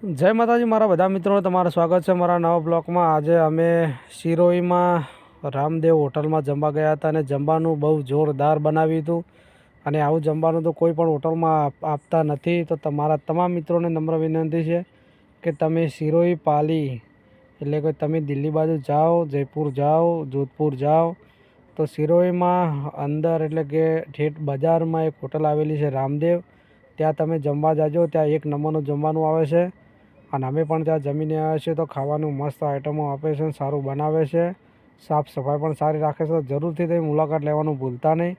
જય માતાજી, મારા બધા મિત્રોને તમારું સ્વાગત છે મારા નવા બ્લોકમાં. આજે અમે શિરોઈમાં રામદેવ હોટલમાં જમવા ગયા હતા અને જમવાનું બહુ જોરદાર બનાવ્યું હતું. અને આવું જમવાનું તો કોઈ પણ હોટલમાં આપતા નથી. તો તમારા તમામ મિત્રોને નમ્ર વિનંતી છે કે તમે શિરોઈ પાલી, એટલે કે તમે દિલ્હી બાજુ જાઓ, જયપુર જાઓ, જોધપુર જાઓ. તો શિરોઈમાં અંદર એટલે કે ઠેઠ બજારમાં એક હોટલ આવેલી છે રામદેવ. ત્યાં તમે જમવા જાજો, ત્યાં એક નંબરનું જમવાનું આવે છે. અને અમે પણ ત્યાં જમીને આવ્યા છીએ તો ખાવાનું મસ્ત આઈટમો આપે છે સારું બનાવે છે. સાફ સફાઈ પણ સારી રાખે છે જરૂરથી તે મુલાકાત લેવાનું ભૂલતા નહીં.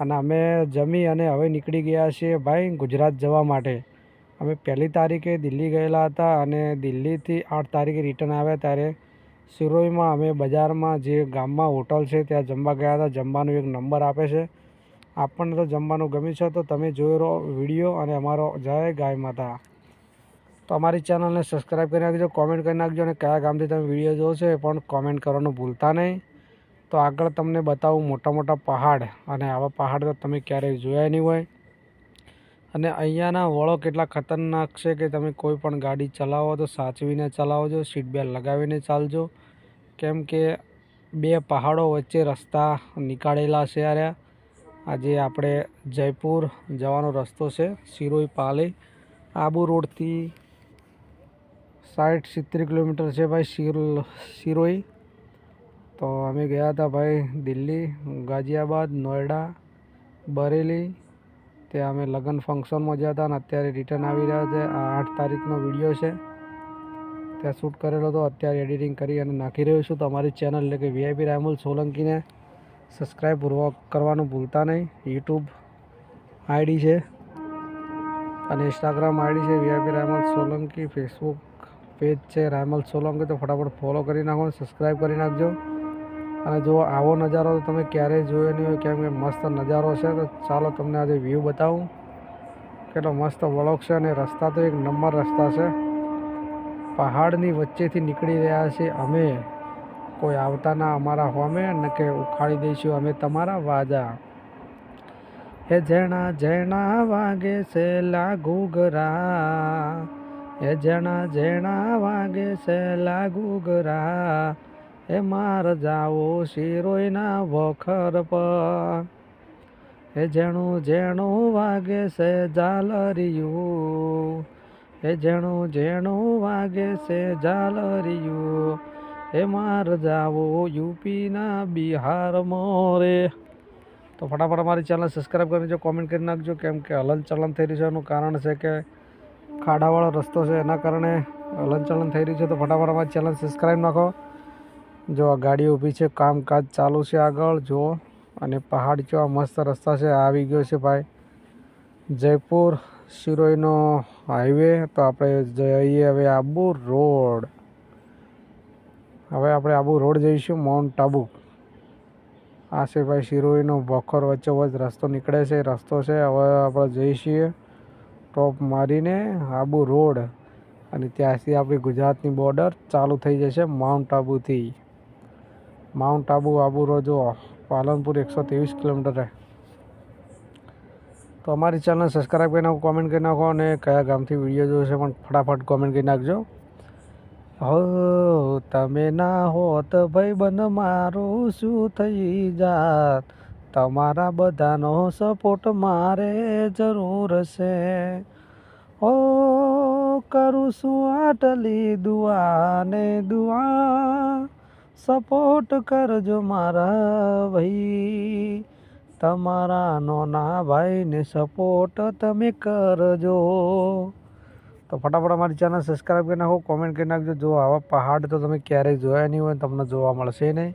અને અમે જમી અને હવે નીકળી ગયા છીએ ભાઈ ગુજરાત જવા માટે. અમે પહેલી તારીખે દિલ્હી ગયેલા હતા અને દિલ્હીથી આઠ તારીખે રિટર્ન આવ્યા ત્યારે સિરોઈમાં અમે બજારમાં જે ગામમાં હોટલ છે ત્યાં જમવા ગયા હતા. જમવાનું એક નંબર આપે છે. આપણને તો જમવાનું ગમ્યું છે તો તમે જોઈ રહો વીડિયો અને અમારો જય ગાય માતા. તો અમારી ચેનલને સબસ્ક્રાઈબ કરી નાખજો કોમેન્ટ કરી નાખજો અને કયા ગામથી તમે વીડિયો જોશો એ પણ કોમેન્ટ કરવાનું ભૂલતા નહીં. તો આગળ તમને બતાવું મોટા મોટા પહાડ અને આવા પહાડ તો તમે ક્યારેય જોયા નહીં હોય. અને અહીંયાના વળો કેટલા ખતરનાક છે કે તમે કોઈ પણ ગાડી ચલાવો તો સાચવીને ચલાવજો સીટ બેલ્ટ લગાવીને ચાલજો. કેમ કે બે પહાડો વચ્ચે રસ્તા નીકાળેલા છે આર્યા. આજે આપણે જયપુર જવાનો રસ્તો છે, સિરોઈ પાલે, આબુ રોડથી સાઠ સિત્તેર કિલોમીટર છે ભાઈ શિર, શિરોઈ. તો અમે ગયા હતા ભાઈ દિલ્હી, ગાઝિયાબાદ નોયડા બરેલી. ત્યાં અમે લગ્ન ફંક્શનમાં ગયા હતા અને અત્યારે રિટર્ન આવી રહ્યા છે. આ આઠ તારીખનો વીડિયો છે. ત્યાં શૂટ કરેલો હતો. અત્યારે એડિટિંગ કરી અને નાખી રહ્યો છું. તો અમારી ચેનલ એટલે કે વીઆઈપી રામુલ સોલંકીને સબસ્ક્રાઈબ કરવાનું ભૂલતા નહીં. યુટ્યુબ આઈડી છે અને ઇન્સ્ટાગ્રામ આઈડી છે VIP Ramal Solanki. Facebook page છે રાયમલ સોલંકી, તો ફટાફટ ફોલો કરી નાખો સબસ્ક્રાઈબ કરી નાખજો. અને જો આવો નજારો તો તમે ક્યારેય જોયો નહીં હોય, કેમ કે મસ્ત નજારો છે, તો ચાલો તમને આજે વ્યૂ બતાવું. કેટલો મસ્ત વળોક છે અને રસ્તા તો એક નંબર રસ્તા છે. પહાડની વચ્ચેથી નીકળી રહ્યા છે અમે. કોઈ આવતાના અમારા હોમે, ને કે ઉખાડી દઈશું અમે તમારા વાજા. હે જણા જણા વાગે છે લાગુ ગરા. હે જણા જેણા વાગે છે લાગુ ગરા, એ માર જાવો શિરોઈના વખર પર. એ જેણું જેણું વાગે છે ઝાલરિયું એ જેણું જેણું વાગે છે ઝાલરિયું હે માર જાવો યુપીના બિહાર મોરે. તો ફટાફટ અમારી ચેનલ સબસ્ક્રાઈબ કરી જો કોમેન્ટ કરી નાખજો, કેમ કે હલન ચલન થઈ રહ્યું છે, એનું કારણ છે કે ખાડાવાળો રસ્તો છે. એના કારણે હલન ચલન થઈ રહ્યું છે. તો ફટાફટ અમારી ચેનલ સબસ્ક્રાઈબ નાખો. જો આ ગાડી ઊભી છે, કામકાજ ચાલુ છે આગળ, જુઓ. અને પહાડ કેવા મસ્ત રસ્તા છે આવી ગયો છે ભાઈ. જયપુર શિરોઈનો હાઈવે તો આપણે જઈએ હવે આબુ રોડ. હવે આપણે આબુ રોડ જઈશું માઉન્ટ આબુ આ છે ભાઈ શિરોઈનો ભોખર વચ્ચે વચ્ચ રસ્તો નીકળે છે, રસ્તો છે. હવે આપણે છીએ. ટોપ મારીને આબુ રોડ અને ત્યાંથી આપણી ગુજરાતની બોર્ડર ચાલુ થઈ જશે માઉન્ટ આબુથી માઉન્ટ આબુ આબુ રોડ જો પાલનપુર એકસો ત્રેવીસ કિલોમીટર તો અમારી ચેનલ સબસ્ક્રાઈબ કરી નાખો કોમેન્ટ કરી નાખો અને કયા ગામથી વીડિયો જોશે પણ ફટાફટ કોમેન્ટ કરી નાખજો. હો, તમે ના હોત ભાઈબંધ, મારું શું થઈ જાત? તમારા બધાનો સપોર્ટ મારે જરૂર છે. ઓ, કરું છું આટલી દુઆ ને દુઆ. સપોર્ટ કરજો મારા ભાઈ. તમારા નોના ભાઈને સપોર્ટ તમે કરજો. તો ફટાફટ અમારી ચેનલ સબસ્ક્રાઈબ કરી નાખો કોમેન્ટ કરી નાખજો. જો આવા પહાડ તો તમે ક્યારેય જોયા નહીં હોય તમને જોવા મળશે નહીં.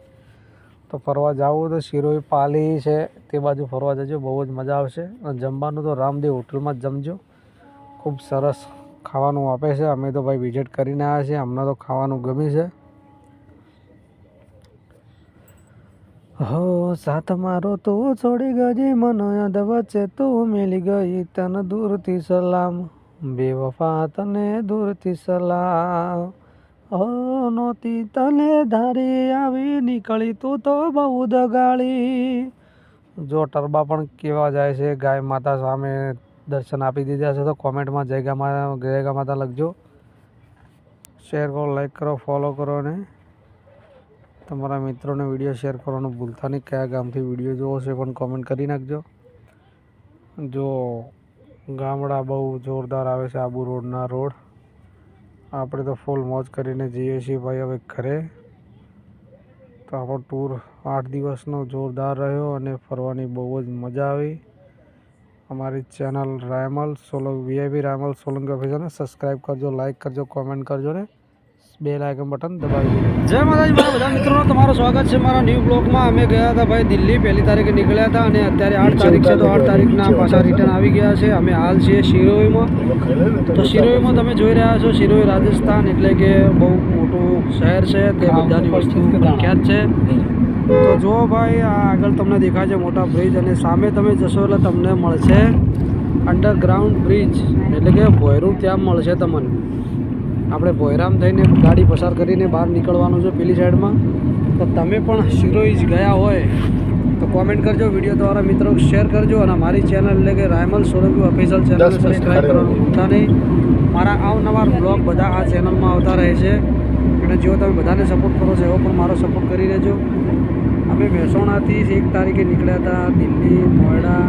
તો ફરવા જાવું તો શિરોઈ પાલી છે, તે બાજુ ફરવા જજો, બહુ જ મજા આવશે. અને જમવાનું તો રામદેવ હોટલમાં જ જમજો. ખૂબ સરસ ખાવાનું આપે છે. અમે તો ભાઈ વિઝિટ કરીને આવ્યા છીએ. અમને તો ખાવાનું ગમ્યું છે. હો, સાથ મારો તું છોડી ગઈ મને યાદ વચ્ચે તું મિલી ગઈ તને દૂરથી સલામ. બેવફા તને દૂરથી સલામ. નહોતી તને ધારી આવી નીકળી તું તો બહુ દગાળી જો ટરબા પણ કેવા જાય છે? ગાય માતા સામે દર્શન આપી દીધા છે તો કોમેન્ટમાં જય ગા મા, જય માતા લખજો. શેર કરો, લાઈક કરો, ફોલો કરો અને તમારા મિત્રોને વીડિયો શેર કરવાનું ભૂલતા નહીં. કયા ગામથી વીડિયો જોવો છે પણ કોમેન્ટ કરી નાખજો. જો ગામડા બહુ જોરદાર આવે છે આબુ રોડના રોડ. આપણે તો ફૂલ મોજ કરીને જઈએ છીએ ભાઈ હવે ઘરે. તો આપણો ટૂર આઠ દિવસનો જોરદાર રહ્યો અને ફરવાની બહુ જ મજા આવી. અમારી ચેનલ રાયમલ સોલંગ વીઆઈપી રાયમલ સોલંકી ઓફિસરને સબસ્ક્રાઈબ કરજો લાઈક કરજો કોમેન્ટ કરજો ને. બે લાઇકન બટન દબાવી જય માતાજી મારા બધા મિત્રોનો તમારું સ્વાગત છે મારા ન્યૂ બ્લોગમાં અમે ગયા હતા ભાઈ દિલ્હી પહેલી તારીખે નીકળ્યા હતા અને અત્યારે આઠ તારીખ છે તો આઠ તારીખના પાછા રિટર્ન આવી ગયા છે. અમે હાલ છીએ શિરોઈમાં. તો શિરોઈમાં તમે જોઈ રહ્યા છો શિરોઈ રાજસ્થાન એટલે કે બહુ મોટું શહેર છે તે બધાની વસ્તુ પ્રખ્યાત છે. તો જો ભાઈ આ આગળ તમને દેખાય છે મોટા બ્રિજ અને સામે તમે જશો એટલે તમને મળશે અંડરગ્રાઉન્ડ બ્રિજ એટલે કે ભોયરું ત્યાં મળશે તમને. આપણે ભોયરામ થઈને ગાડી પસાર કરીને બહાર નીકળવાનું છે પેલી સાઈડમાં. તો તમે પણ શિરોઈ જ ગયા હોય તો કોમેન્ટ કરજો વીડિયો દ્વારા મિત્રો શેર કરજો અને મારી ચેનલ એટલે કે Raimal Solanki official channel subscribe કરવાનું ભૂલતા નહીં. મારા અવનવાર બ્લોગ બધા આ ચેનલમાં આવતા રહે છે. અને જો તમે બધાને સપોર્ટ કરો છો એવો પણ મારો સપોર્ટ કરી રહેજો. અમે મહેસાણાથી એક તારીખે નીકળ્યા હતા દિલ્હી નોયડા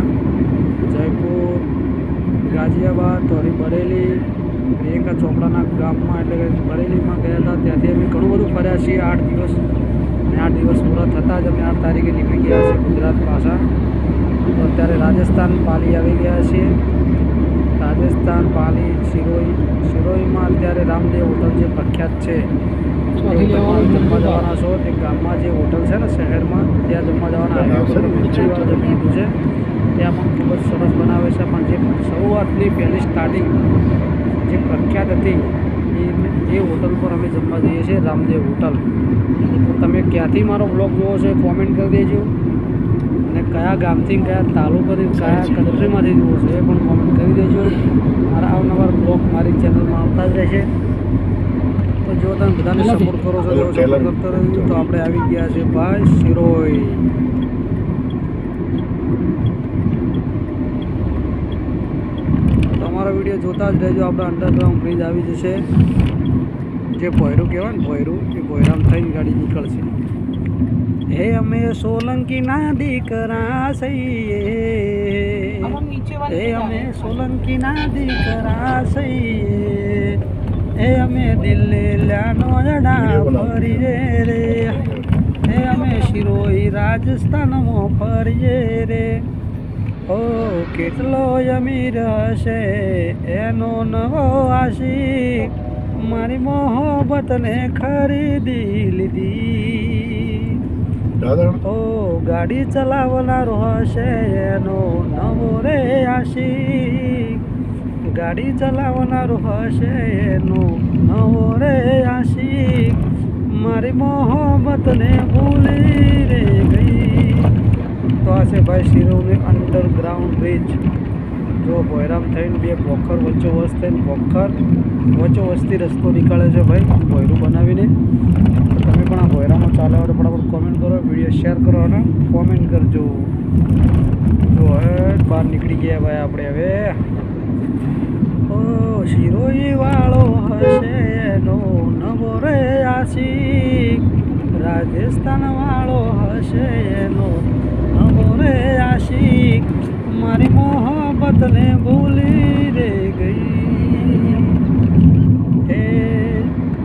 જયપુર ગાઝિયાબાદ તોરી બરેલી પ્રિયંકા ચોપડાના ગામમાં એટલે કે બરેલીમાં ગયા હતા ત્યાંથી અમે ઘણું બધું ફર્યા છીએ આઠ દિવસ. અને આઠ દિવસ પૂરા થતાં જ અમે આઠ તારીખે નીકળી ગયા છીએ ગુજરાત પાછા. તો અત્યારે રાજસ્થાન પાલી આવી ગયા છીએ. રાજસ્થાન પાલી શિરોઈ. શિરોઈમાં અત્યારે રામદેવ હોટલ જે પ્રખ્યાત છે જમવા જવાના છો. તે ગામમાં જે હોટલ છે ને શહેરમાં ત્યાં જમવા જવાના જમી લીધું છે. ત્યાં પણ ખૂબ જ સરસ બનાવે છે. પણ જે શરૂઆતની પહેલી સ્ટાર્ટિંગ જે પ્રખ્યાત હતી એ એ હોટલ પર અમે જમવા જઈએ છીએ રામદેવ હોટલ. તો તમે ક્યાંથી મારો બ્લોગ જોવો છો કોમેન્ટ કરી દેજો. અને કયા ગામથી કયા તાલુકાથી કયા કન્ટ્રીમાંથી જોવો છો એ પણ કોમેન્ટ કરી દેજો. મારા અવનવાર બ્લોગ મારી ચેનલમાં આવતા જ રહેશે. તો જો તમે બધાને સપોર્ટ કરો છો કરતો રહેજો તો આપણે આવી ગયા છે ભાઈ શિરોઈ. તમારો વીડિયો જોતા જ રહેજો. આપણે અંડરગ્રાઉન્ડ બ્રિજ આવી જશે. જે ભોયરું કહેવાય ને ભોયરું, એ ભોયરામ થઈને ગાડી નીકળશે. હે અમે સોલંકીના દીકરા સહીએ હે અમે સોલંકીના દીકરા સહીએ હે અમે દિલ્હી લ્યાનો જડા ફરીએ રે. હે અમે શિરોઈ રાજસ્થાનમાં ફરીએ રે. ઓ કેટલો અમીર હશે એનો નવો આશિક મારી મોહબ્બતને ખરીદી લીધી. ઓ ગાડી ચલાવનારો હશે એનો નવો રે આશિક. ગાડી ચલાવનારો હશે એનો નવો રે આશિક. મારી મોહબ્બતને ભૂલી રે ગઈ. આ છે ભાઈ શિરોની અંડરગ્રાઉન્ડ બ્રિજ જો ભોયરામ થઈને બે પોખર વચ્ચો વસ થઈને પોખર વસ્તી રસ્તો નીકળે છે ભાઈ ભોયરું બનાવીને. તમે પણ આ ભોયરામાં ચાલે હોય ફટાફટ કોમેન્ટ કરો વીડિયો શેર કરો અને કોમેન્ટ કરજો. જો હવે બહાર નીકળી ગયા ભાઈ આપણે હવે. ઓ શિરોઈ વાળો હશે એનો નવો રે આશિક. રાજસ્થાન વાળો હશે એનો નવો રે આશિક મારી મોહબ્બતને ભૂલી રે ગઈ એ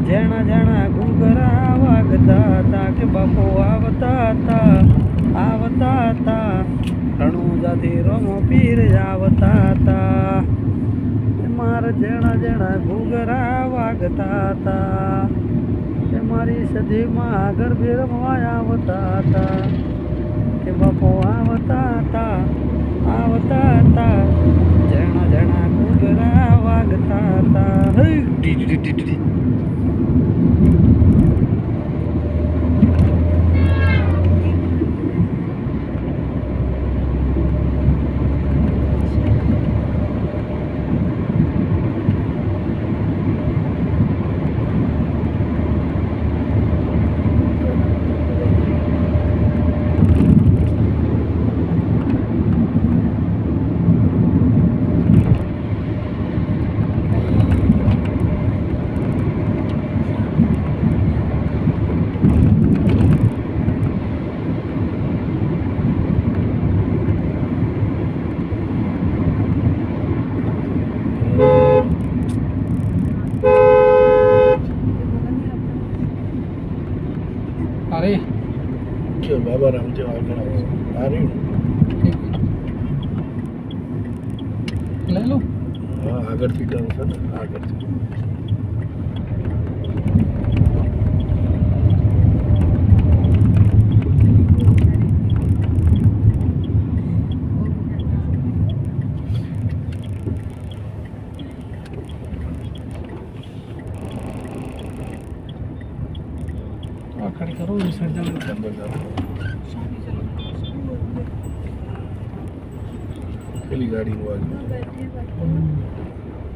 જેણા જેણા ઘૂઘરા વાગતા હતા કે બાપો આવતા હતા આવતા હતા રણુજાથી રમો પીર આવતા હતા મારા જેણા જેણા ઘૂઘરા વાગતા હતા મારી સદીમાં ગરબે રમવા આવતા હતા કે બાપો આવતા હતા આવતા હતા. જણા જણા કુતરા વાગતા હતા. હા આગળથી ટર્ન છે ને આગળથી આ ખડી કરું